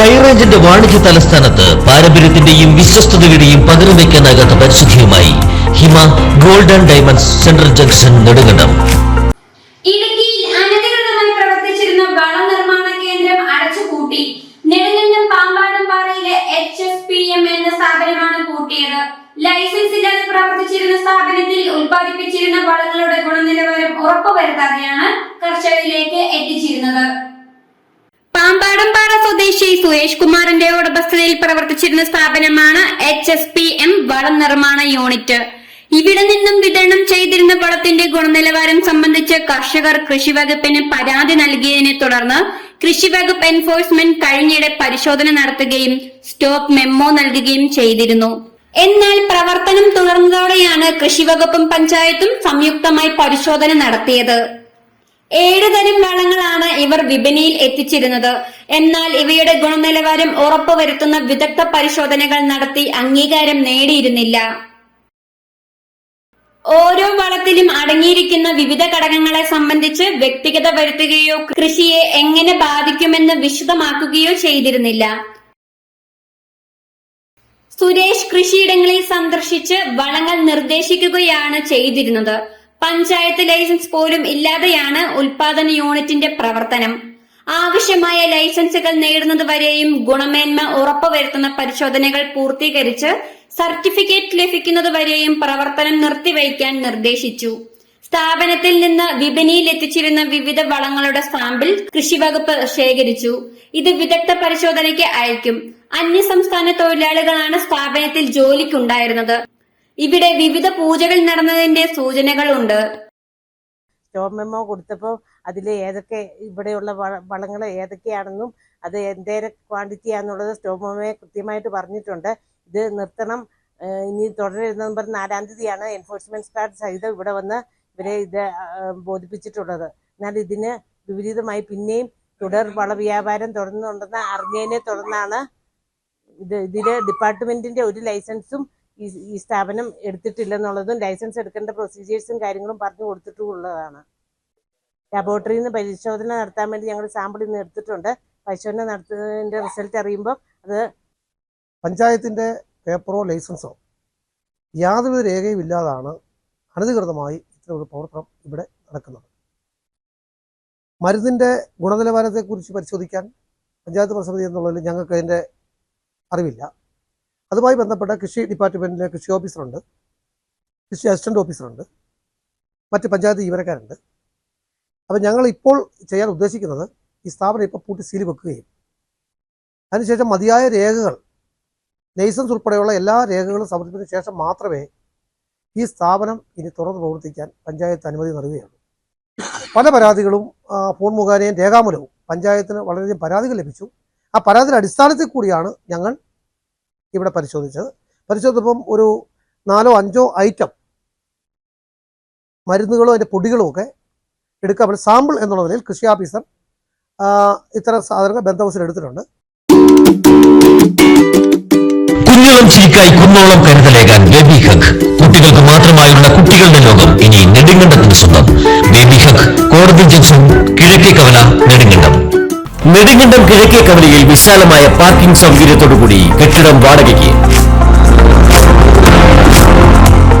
ഹൈറേഞ്ചിന്റെ വാണിജ്യ തലസ്ഥാനത്ത് പാരമ്പര്യത്തിന്റെയും വിശ്വസ്തതയുടെയും പകരം വയ്ക്കാനാകാത്ത പരിശുദ്ധിയുമായി Hima golden diamonds central junction Nedumkandam. ഇടുക്കിയിൽ അനധികൃതമായി പ്രവർത്തിച്ചിരുന്ന നിർമ്മാണ കേന്ദ്രം എന്ന ലൈസൻസ് ഇല്ലാതെ പ്രവർത്തിച്ചിരുന്ന സ്ഥാപനത്തിൽ ഉൽപ്പാദിപ്പിച്ചിരുന്ന വളങ്ങളുടെ ഗുണനിലവാരം ഉറപ്പുവരുത്താതെയാണ് സുരേഷ് കുമാറിന്റെ ഉടമസ്ഥതയിൽ പ്രവർത്തിച്ചിരുന്ന സ്ഥാപനമാണ് എച്ച് എസ് പി എം വളം നിർമ്മാണ യൂണിറ്റ്. ഇവിടെ നിന്നും വിതരണം ചെയ്തിരുന്ന വളത്തിന്റെ ഗുണനിലവാരം സംബന്ധിച്ച് കർഷകർ കൃഷിവകുപ്പിന് പരാതി നൽകിയതിനെ തുടർന്ന് കൃഷിവകുപ്പ് എൻഫോഴ്സ്മെന്റ് കഴിഞ്ഞിടെ പരിശോധന നടത്തുകയും സ്റ്റോപ്പ് മെമ്മോ നൽകുകയും ചെയ്തിരുന്നു. എന്നാൽ പ്രവർത്തനം തുടർന്നതോടെയാണ് കൃഷിവകുപ്പും പഞ്ചായത്തും സംയുക്തമായി പരിശോധന നടത്തിയത്. ഏഴ് തരം വളങ്ങളാണ് ഇവർ വിപണിയിൽ എത്തിച്ചിരുന്നത്. എന്നാൽ ഇവയുടെ ഗുണനിലവാരം ഉറപ്പുവരുത്തുന്ന വിദഗ്ധ പരിശോധനകൾ നടത്തി അംഗീകാരം നേടിയിരുന്നില്ല. ഓരോ വളത്തിലും അടങ്ങിയിരിക്കുന്ന വിവിധ ഘടകങ്ങളെ സംബന്ധിച്ച് വ്യക്തിഗത വരുത്തുകയോ കൃഷിയെ എങ്ങനെ ബാധിക്കുമെന്ന് വിശദമാക്കുകയോ ചെയ്തിരുന്നില്ല. സുരേഷ് കൃഷിയിടങ്ങളിൽ സന്ദർശിച്ച് വളങ്ങൾ നിർദ്ദേശിക്കുകയാണ് ചെയ്തിരുന്നത്. പഞ്ചായത്ത് ലൈസൻസ് പോലും ഇല്ലാതെയാണ് ഉൽപാദന യൂണിറ്റിന്റെ പ്രവർത്തനം. ആവശ്യമായ ലൈസൻസുകൾ നേടുന്നതുവരെയും ഗുണമേന്മ ഉറപ്പുവരുത്തുന്ന പരിശോധനകൾ പൂർത്തീകരിച്ച് സർട്ടിഫിക്കറ്റ് ലഭിക്കുന്നതുവരെയും പ്രവർത്തനം നിർത്തിവയ്ക്കാൻ നിർദ്ദേശിച്ചു. സ്ഥാപനത്തിൽ നിന്ന് വിപണിയിൽ എത്തിച്ചിരുന്ന വിവിധ വളങ്ങളുടെ സാമ്പിൾ കൃഷിവകുപ്പ് ശേഖരിച്ചു. ഇത് വിദഗ്ധ പരിശോധനയ്ക്ക് അയക്കും. അന്യസംസ്ഥാന തൊഴിലാളികളാണ് സ്ഥാപനത്തിൽ ജോലിക്കുണ്ടായിരുന്നത്. ഇവിടെ വിവിധ പൂജകൾ നടന്നതിന്റെ സൂചനകളുണ്ട്. സ്റ്റോർ മെമ്മോ കൊടുത്തപ്പോൾ അതിൽ ഏതൊക്കെ ഇവിടെയുള്ള വളങ്ങൾ ഏതൊക്കെയാണെന്നും അത് എന്തേര ക്വാണ്ടിറ്റി ആണെന്നുള്ളത് സ്റ്റോർ മെമ്മോയെ കൃത്യമായിട്ട് പറഞ്ഞിട്ടുണ്ട്. ഇത് നിർത്തണം. ഇനി തുടരരുതെന്ന് പറഞ്ഞ് നാലാം തീയതിയാണ് എൻഫോഴ്സ്മെന്റ് സ്റ്റാർട്ട് സഹിതം ഇവിടെ വന്ന് ഇവരെ ഇത് ബോധിപ്പിച്ചിട്ടുള്ളത്. എന്നാൽ ഇതിന് വിപരീതമായി പിന്നെയും തുടർ വള വ്യാപാരം തുടർന്നുണ്ടെന്ന് അറിഞ്ഞതിനെ തുടർന്നാണ് ഇത് ഇതിൽ ഡിപ്പാർട്ട്മെന്റിന്റെ ഒരു ലൈസൻസും ഈ ഈ സ്ഥാപനം എടുത്തിട്ടില്ലെന്നുള്ളതും ലൈസൻസ് എടുക്കേണ്ട പ്രൊസീജിയേഴ്സും കാര്യങ്ങളും പറഞ്ഞു കൊടുത്തിട്ടുള്ളതാണ്. ലബോറട്ടറിയിൽ നിന്ന് പരിശോധന നടത്താൻ വേണ്ടി ഞങ്ങൾ സാമ്പിൾ ഇന്ന് എടുത്തിട്ടുണ്ട്. പരിശോധന നടത്തുന്നതിന്റെ റിസൾട്ട് അറിയുമ്പോൾ അത് പഞ്ചായത്തിന്റെ പേപ്പറോ ലൈസൻസോ യാതൊരു രേഖയും ഇല്ലാതാണ് അനധികൃതമായി ഒരു പ്രവർത്തനം ഇവിടെ നടക്കുന്നത്. മരുന്നിന്റെ ഗുണനിലവാരത്തെക്കുറിച്ച് പരിശോധിക്കാൻ പഞ്ചായത്ത് പ്രസിഡന്റ് എന്നുള്ളതിൽ ഞങ്ങൾക്ക് അതിന്റെ അറിവില്ല. അതുമായി ബന്ധപ്പെട്ട കൃഷി ഡിപ്പാർട്ട്മെന്റിലെ കൃഷി ഓഫീസറുണ്ട്. കൃഷി അസിസ്റ്റന്റ് ഓഫീസറുണ്ട്. മറ്റ് പഞ്ചായത്ത് ജീവനക്കാരുണ്ട്. അപ്പോൾ ഞങ്ങൾ ഇപ്പോൾ ചെയ്യാൻ ഉദ്ദേശിക്കുന്നത് ഈ സ്ഥാപനം ഇപ്പോൾ പൂട്ടി സീൽ വെക്കുകയും അതിനുശേഷം മതിയായ രേഖകൾ ലൈസൻസ് ഉൾപ്പെടെയുള്ള എല്ലാ രേഖകളും സമർപ്പിച്ചതിന് ശേഷം മാത്രമേ ഈ സ്ഥാപനം ഇനി തുറന്ന് പ്രവർത്തിക്കാൻ പഞ്ചായത്ത് അനുമതി നൽകുകയുള്ളൂ. പല പരാതികളും ഫോൺ മുഖേനയും രേഖാമൂലവും പഞ്ചായത്തിന് വളരെയധികം പരാതികൾ ലഭിച്ചു. ആ പരാതിയുടെ അടിസ്ഥാനത്തിൽ കൂടിയാണ് ഞങ്ങൾ ഇവിടെ പരിശോധിച്ചത്. പരിശോധിച്ചപ്പം ഒരു നാലോ അഞ്ചോ ഐറ്റം മരുന്നുകളോ അതിന്റെ പൊടികളോ ഒക്കെ എടുക്കാൻ പറ്റും. സാമ്പിൾ എന്നുള്ള നിലയിൽ കൃഷി ഓഫീസർ ഇത്തരം സാധനങ്ങൾ ബന്ധവസിൽ എടുത്തിട്ടുണ്ട്. കുഞ്ഞോളം ചിരിക്കായി കുന്നോളം കരുതലേകാൻ ബേബി ഹഗ് കുട്ടികൾക്ക് മാത്രമായുള്ള കുട്ടികളുടെ ലോകം ഇനി നെടുങ്കണ്ടത്തിന് സ്വന്തം. ബേബി ഹഗ് കോടതി ജംഗ്ഷൻ കിഴക്കേ കവല നെടുങ്കണ്ടം. നെടുങ്കണ്ടം കിഴക്കേ കവലയിൽ വിശാലമായ പാർക്കിംഗ് സൗകര്യത്തോടുകൂടി കെട്ടിടം വാടകയ്ക്ക്.